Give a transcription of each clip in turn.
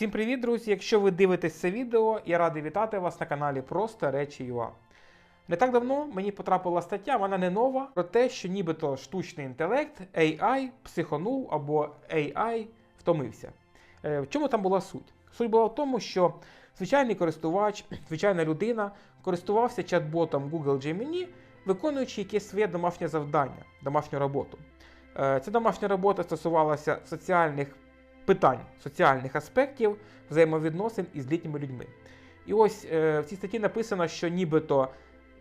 Всім привіт, друзі! Якщо ви дивитесь це відео, я радий вітати вас на каналі Просто Речі ЮА. Не так давно мені потрапила стаття, вона не нова, про те, що нібито штучний інтелект, AI психонув або AI втомився. Е, В чому там була суть? Суть була в тому, що звичайний користувач, звичайна людина користувався чат-ботом Google Gemini, виконуючи якесь своє домашнє завдання, домашню роботу. Е, Ця домашня робота стосувалася соціальних питань, соціальних аспектів взаємовідносин із літніми людьми. І ось е, в цій статті написано, що нібито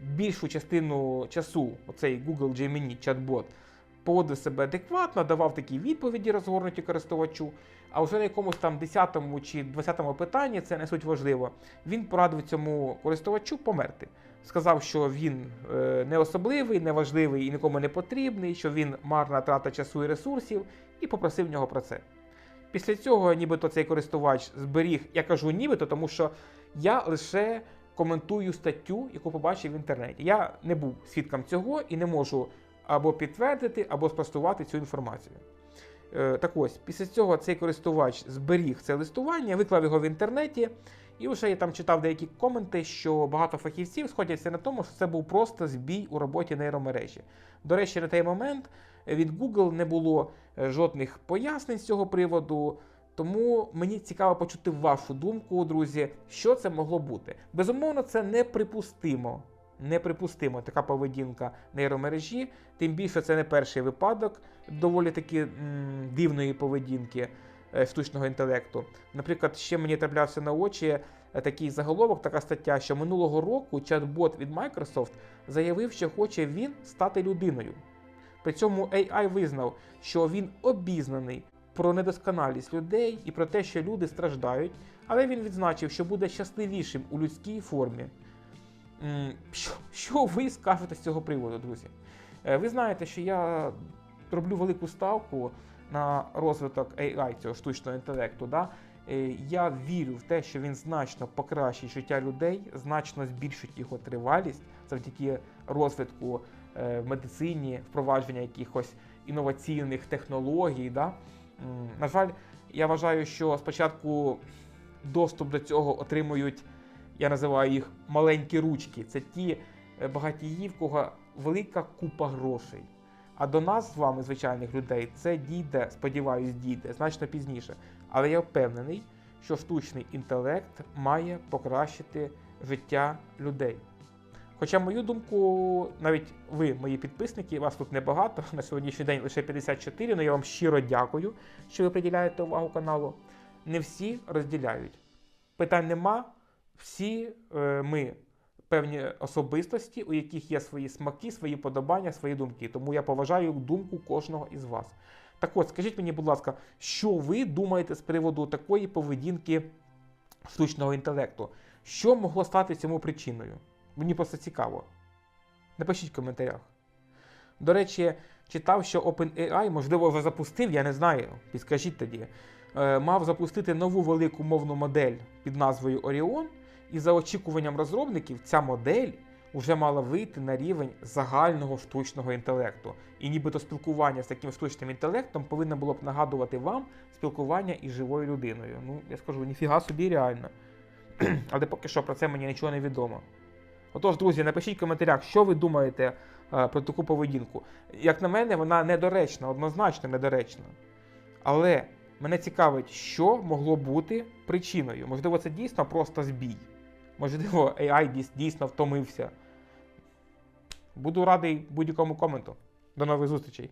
більшу частину часу оцей Google Gemini чат-бот поводив себе адекватно, давав такі відповіді розгорнуті користувачу. А вже на якомусь там 10 чи 20 питанні, це не суть важливо, він порадив цьому користувачу померти. Сказав, що він е, не особливий, не важливий і нікому не потрібний, що він марна трата часу і ресурсів, і попросив нього про це. Після цього, нібито цей користувач зберіг, я кажу нібито, тому що я лише коментую статтю, яку побачив в інтернеті. Я не був свідком цього і не можу або підтвердити, або спростувати цю інформацію. Е, так ось, після цього цей користувач зберіг це листування, виклав його в інтернеті, і вже я там читав деякі коменти, що багато фахівців сходяться на тому, що це був просто збій у роботі нейромережі. До речі, на той момент від Google не було е, жодних пояснень з цього приводу. Тому мені цікаво почути вашу думку, друзі, що це могло бути. Безумовно, це неприпустимо. Неприпустимо така поведінка нейромережі, тим більше це не перший випадок доволі таки м, дивної поведінки штучного інтелекту. Наприклад, ще мені траплявся на очі е, такий заголовок, така стаття, що минулого року чат-бот від Microsoft заявив, що хоче він стати людиною. При цьому AI визнав, що він обізнаний про недосконалість людей і про те, що люди страждають, але він відзначив, що буде щасливішим у людській формі. Що, що ви скажете з цього приводу, друзі? Е, Ви знаєте, що я роблю велику ставку на розвиток AI, цього штучного інтелекту. Да? Е, Я вірю в те, що він значно покращить життя людей, значно збільшить його тривалість завдяки розвитку е, в медицині, впровадження якихось інноваційних технологій. Да? На жаль, я вважаю, що спочатку доступ до цього отримують, я називаю їх маленькі ручки. Це ті е, багатії, в кого велика купа грошей. А до нас з вами, звичайних людей, це дійде, сподіваюсь, дійде значно пізніше. Але я впевнений, що штучний інтелект має покращити життя людей. Хоча, мою думку, навіть ви, мої підписники, вас тут небагато, на сьогоднішній день лише 54, але я вам щиро дякую, що ви приділяєте увагу каналу. Не всі розділяють. Питань нема, всі е, ми певні особистості, у яких є свої смаки, свої подобання, свої думки. Тому я поважаю думку кожного із вас. Так от, скажіть мені, будь ласка, що ви думаєте з приводу такої поведінки штучного інтелекту? Що могло стати цьому причиною? Мені просто цікаво. Напишіть в коментарях. До речі, читав, що OpenAI, можливо, вже запустив, я не знаю. Підскажіть тоді. Е, мав запустити нову велику мовну модель під назвою Orion, і за очікуванням розробників, ця модель вже мала вийти на рівень загального штучного інтелекту. І нібито спілкування з таким штучним інтелектом повинно було б нагадувати вам спілкування із живою людиною. Ну, я скажу, ніфіга собі реально. Але поки що про це мені нічого не відомо. Отож, друзі, напишіть в коментарях, що ви думаєте е, про таку поведінку. Як на мене, вона недоречна, однозначно недоречна. Але мене цікавить, що могло бути причиною. Можливо, це дійсно просто збій. Можливо, AI дійсно втомився. Буду радий будь-якому коменту. До нових зустрічей!